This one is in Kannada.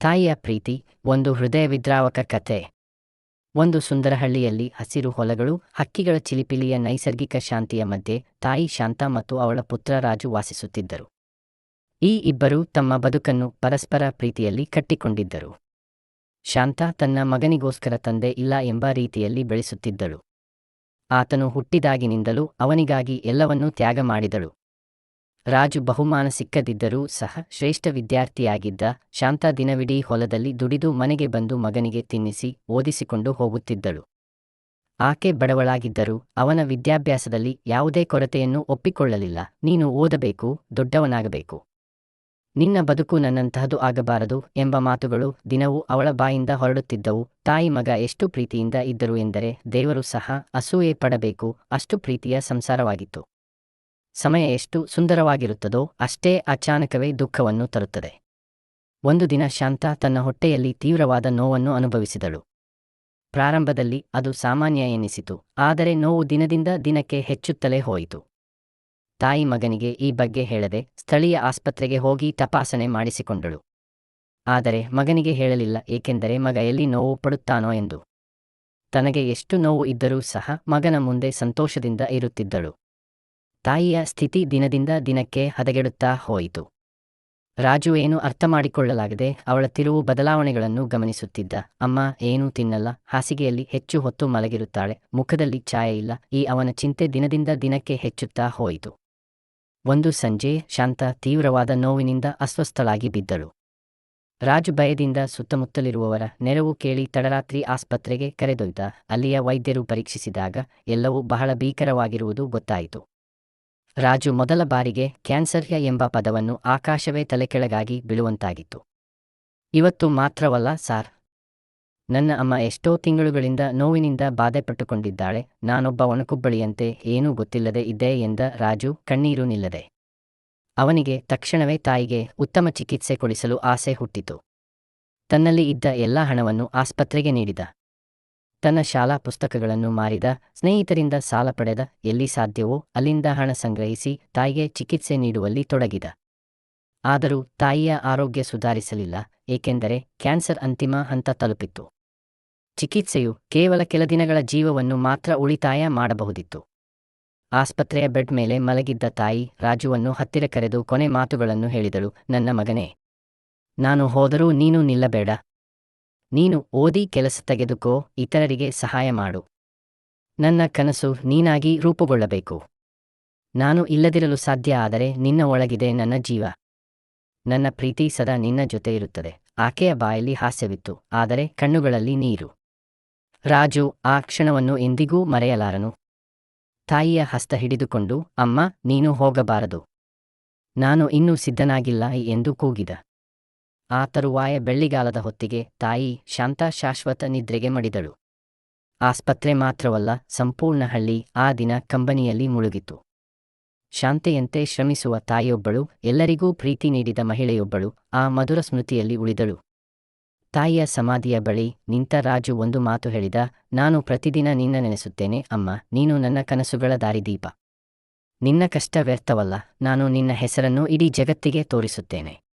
ತಾಯಿಯ ಪ್ರೀತಿ, ಒಂದು ಹೃದಯ ವಿದ್ರಾವಕ ಕಥೆ. ಒಂದು ಸುಂದರ ಹಳ್ಳಿಯಲ್ಲಿ ಹಸಿರು ಹೊಲಗಳು, ಹಕ್ಕಿಗಳ ಚಿಲಿಪಿಲಿಯ ನೈಸರ್ಗಿಕ ಶಾಂತಿಯ ಮಧ್ಯೆ ತಾಯಿ ಶಾಂತ ಮತ್ತು ಅವಳ ಪುತ್ರ ರಾಜು ವಾಸಿಸುತ್ತಿದ್ದರು. ಈ ಇಬ್ಬರು ತಮ್ಮ ಬದುಕನ್ನು ಪರಸ್ಪರ ಪ್ರೀತಿಯಲ್ಲಿ ಕಟ್ಟಿಕೊಂಡಿದ್ದರು. ಶಾಂತ ತನ್ನ ಮಗನಿಗೋಸ್ಕರ ತಂದೆ ಇಲ್ಲ ಎಂಬ ರೀತಿಯಲ್ಲಿ ಬೆಳೆಸುತ್ತಿದ್ದಳು. ಆತನು ಹುಟ್ಟಿದಾಗಿನಿಂದಲೂ ಅವನಿಗಾಗಿ ಎಲ್ಲವನ್ನೂ ತ್ಯಾಗ ಮಾಡಿದಳು. ರಾಜು ಬಹುಮಾನ ಸಿಕ್ಕದಿದ್ದರೂ ಸಹ ಶ್ರೇಷ್ಠ ವಿದ್ಯಾರ್ಥಿಯಾಗಿದ್ದ ಶಾಂತ ದಿನವಿಡೀ ಹೊಲದಲ್ಲಿ ದುಡಿದು ಮನೆಗೆ ಬಂದು ಮಗನಿಗೆ ತಿನ್ನಿಸಿ ಓದಿಸಿಕೊಂಡು ಹೋಗುತ್ತಿದ್ದಳು. ಆಕೆ ಬಡವಳಾಗಿದ್ದರೂ ಅವನ ವಿದ್ಯಾಭ್ಯಾಸದಲ್ಲಿ ಯಾವುದೇ ಕೊರತೆಯನ್ನು ಒಪ್ಪಿಕೊಳ್ಳಲಿಲ್ಲ. ನೀನು ಓದಬೇಕು, ದೊಡ್ಡವನಾಗಬೇಕು. ನಿನ್ನ ಬದುಕು ನನ್ನಂತಹದು ಆಗಬಾರದು ಎಂಬ ಮಾತುಗಳು ದಿನವೂ ಅವಳ ಬಾಯಿಂದ ಹೊರಡುತ್ತಿದ್ದವು. ತಾಯಿ ಮಗ ಎಷ್ಟು ಪ್ರೀತಿಯಿಂದ ಇದ್ದರು ಎಂದರೆ ದೇವರು ಸಹ ಅಸೂಯೆ ಪಡಬೇಕು, ಅಷ್ಟು ಪ್ರೀತಿಯ ಸಂಸಾರವಾಗಿತ್ತು. ಸಮಯ ಎಷ್ಟು ಸುಂದರವಾಗಿರುತ್ತದೋ ಅಷ್ಟೇ ಅಚಾನಕವೇ ದುಃಖವನ್ನು ತರುತ್ತದೆ. ಒಂದು ದಿನ ಶಾಂತ ತನ್ನ ಹೊಟ್ಟೆಯಲ್ಲಿ ತೀವ್ರವಾದ ನೋವನ್ನು ಅನುಭವಿಸಿದಳು. ಪ್ರಾರಂಭದಲ್ಲಿ ಅದು ಸಾಮಾನ್ಯ ಎನಿಸಿತು, ಆದರೆ ನೋವು ದಿನದಿಂದ ದಿನಕ್ಕೆ ಹೆಚ್ಚುತ್ತಲೇ ಹೋಯಿತು. ತಾಯಿ ಮಗನಿಗೆ ಈ ಬಗ್ಗೆ ಹೇಳದೆ ಸ್ಥಳೀಯ ಆಸ್ಪತ್ರೆಗೆ ಹೋಗಿ ತಪಾಸಣೆ ಮಾಡಿಸಿಕೊಂಡಳು. ಆದರೆ ಮಗನಿಗೆ ಹೇಳಲಿಲ್ಲ, ಏಕೆಂದರೆ ಮಗ ಎಲ್ಲಿ ನೋವು ಪಡುತ್ತಾನೋ ಎಂದು. ತನಗೆ ಎಷ್ಟು ನೋವು ಇದ್ದರೂ ಸಹ ಮಗನ ಮುಂದೆ ಸಂತೋಷದಿಂದ ಇರುತ್ತಿದ್ದಳು. ತಾಯಿಯ ಸ್ಥಿತಿ ದಿನದಿಂದ ದಿನಕ್ಕೆ ಹದಗೆಡುತ್ತಾ ಹೋಯಿತು. ರಾಜು ಏನು ಅರ್ಥ ಮಾಡಿಕೊಳ್ಳಲಾಗದೆ ಅವಳ ತಿರುವು ಬದಲಾವಣೆಗಳನ್ನು ಗಮನಿಸುತ್ತಿದ್ದ. ಅಮ್ಮ, ಏನೂ ತಿನ್ನಲ್ಲ. ಹಾಸಿಗೆಯಲ್ಲಿ ಹೆಚ್ಚು ಹೊತ್ತು ಮಲಗಿರುತ್ತಾಳೆ. ಮುಖದಲ್ಲಿ ಛಾಯೆ ಇಲ್ಲ. ಈ ಅವನ ಚಿಂತೆ ದಿನದಿಂದ ದಿನಕ್ಕೆ ಹೆಚ್ಚುತ್ತಾ ಹೋಯಿತು. ಒಂದು ಸಂಜೆ ಶಾಂತ ತೀವ್ರವಾದ ನೋವಿನಿಂದ ಅಸ್ವಸ್ಥಳಾಗಿ ಬಿದ್ದಳು. ರಾಜು ಭಯದಿಂದ ಸುತ್ತಮುತ್ತಲಿರುವವರ ನೆರವು ಕೇಳಿ ತಡರಾತ್ರಿ ಆಸ್ಪತ್ರೆಗೆ ಕರೆದೊಯ್ದ. ಅಲ್ಲಿಯ ವೈದ್ಯರು ಪರೀಕ್ಷಿಸಿದಾಗ ಎಲ್ಲವೂ ಬಹಳ ಭೀಕರವಾಗಿರುವುದು ಗೊತ್ತಾಯಿತು. ರಾಜು ಮೊದಲ ಬಾರಿಗೆ ಕ್ಯಾನ್ಸರ್ಯ ಎಂಬ ಪದವನ್ನು ಆಕಾಶವೇ ತಲೆಕೆಳಗಾಗಿ ಬೀಳುವಂತಾಗಿತ್ತು. ಇವತ್ತು ಮಾತ್ರವಲ್ಲ ಸಾರ್. ನನ್ನ ಅಮ್ಮ ಎಷ್ಟೋ ತಿಂಗಳುಗಳಿಂದ ನೋವಿನಿಂದ ಬಾಧೆಪಟ್ಟುಕೊಂಡಿದ್ದಾಳೆ, ನಾನೊಬ್ಬ ಒಣಕುಬ್ಬಳಿಯಂತೆ ಏನೂ ಗೊತ್ತಿಲ್ಲದೆ ಇದ್ದೆ ಎಂದ ರಾಜು ಕಣ್ಣೀರು ನಿಲ್ಲದೆ. ಅವನಿಗೆ ತಕ್ಷಣವೇ ತಾಯಿಗೆ ಉತ್ತಮ ಚಿಕಿತ್ಸೆ ಕೊಡಿಸಲು ಆಸೆ ಹುಟ್ಟಿತು. ತನ್ನಲ್ಲಿ ಇದ್ದ ಎಲ್ಲ ಹಣವನ್ನು ಆಸ್ಪತ್ರೆಗೆ ನೀಡಿದ. ತನ್ನ ಶಾಲಾ ಪುಸ್ತಕಗಳನ್ನು ಮಾರಿದ, ಸ್ನೇಹಿತರಿಂದ ಸಾಲ ಪಡೆದ ಎಲ್ಲಿ ಸಾಧ್ಯವೋ ಅಲ್ಲಿಂದ ಹಣ ಸಂಗ್ರಹಿಸಿ ತಾಯಿಗೆ ಚಿಕಿತ್ಸೆ ನೀಡುವಲ್ಲಿ ತೊಡಗಿದ. ಆದರೂ ತಾಯಿಯ ಆರೋಗ್ಯ ಸುಧಾರಿಸಲಿಲ್ಲ, ಏಕೆಂದರೆ ಕ್ಯಾನ್ಸರ್ ಅಂತಿಮ ಹಂತ ತಲುಪಿತ್ತು. ಚಿಕಿತ್ಸೆಯು ಕೇವಲ ಕೆಲ ದಿನಗಳ ಜೀವವನ್ನು ಮಾತ್ರ ಉಳಿತಾಯ ಮಾಡಬಹುದಿತ್ತು. ಆಸ್ಪತ್ರೆಯ ಬೆಡ್ ಮೇಲೆ ಮಲಗಿದ್ದ ತಾಯಿ ರಾಜುವನ್ನು ಹತ್ತಿರ ಕರೆದು ಕೊನೆ ಮಾತುಗಳನ್ನು ಹೇಳಿದಳು, ನನ್ನ ಮಗನೇ, ನಾನು ಹೋದರೂ ನೀನು ನಿಲ್ಲಬೇಡ ನೀನು ಓದಿ ಕೆಲಸ ತೆಗೆದುಕೋ, ಇತರರಿಗೆ ಸಹಾಯ ಮಾಡು. ನನ್ನ ಕನಸು ನೀನಾಗಿ ರೂಪುಗೊಳ್ಳಬೇಕು. ನಾನು ಇಲ್ಲದಿರಲು ಸಾಧ್ಯ ಆದರೆ ನಿನ್ನ ಒಳಗಿದೆ ನನ್ನ ಜೀವ. ನನ್ನ ಪ್ರೀತಿ ಸದಾ ನಿನ್ನ ಜೊತೆ ಇರುತ್ತದೆ. ಆಕೆಯ ಬಾಯಲ್ಲಿ ಹಾಸ್ಯವಿತ್ತು, ಆದರೆ ಕಣ್ಣುಗಳಲ್ಲಿ ನೀರು. ರಾಜು ಆ ಕ್ಷಣವನ್ನು ಎಂದಿಗೂ ಮರೆಯಲಾರನು. ತಾಯಿಯ ಹಸ್ತ ಹಿಡಿದುಕೊಂಡು, ಅಮ್ಮ, ನೀನು ಹೋಗಬಾರದು. ನಾನು ಇನ್ನೂ ಸಿದ್ಧನಾಗಿಲ್ಲ ಎಂದು ಕೂಗಿದ. ಆ ತರುವಾಯ ಬೆಳ್ಳಿಗಾಲದ ಹೊತ್ತಿಗೆ ತಾಯಿ ಶಾಂತ ಶಾಶ್ವತ ನಿದ್ರೆಗೆ ಮಡಿದಳು. ಆಸ್ಪತ್ರೆ ಮಾತ್ರವಲ್ಲ, ಸಂಪೂರ್ಣ ಹಳ್ಳಿ ಆ ದಿನ ಕಂಬನಿಯಲ್ಲಿ ಮುಳುಗಿತು. ಶಾಂತೆಯಂತೆ ಶ್ರಮಿಸುವ ತಾಯಿಯೊಬ್ಬಳು, ಎಲ್ಲರಿಗೂ ಪ್ರೀತಿ ನೀಡಿದ ಮಹಿಳೆಯೊಬ್ಬಳು ಆ ಮಧುರ ಸ್ಮೃತಿಯಲ್ಲಿ ಉಳಿದಳು. ತಾಯಿಯ ಸಮಾಧಿಯ ಬಳಿ ನಿಂತ ರಾಜು ಒಂದು ಮಾತು ಹೇಳಿದ, ನಾನು ಪ್ರತಿದಿನ ನಿನ್ನ ನೆನೆಸುತ್ತೇನೆ, ಅಮ್ಮ, ನೀನು ನನ್ನ ಕನಸುಗಳ ದಾರಿದೀಪ ನಿನ್ನ ಕಷ್ಟ ವ್ಯರ್ಥವಲ್ಲ, ನಾನು ನಿನ್ನ ಹೆಸರನ್ನು ಇಡೀ ಜಗತ್ತಿಗೆ ತೋರಿಸುತ್ತೇನೆ.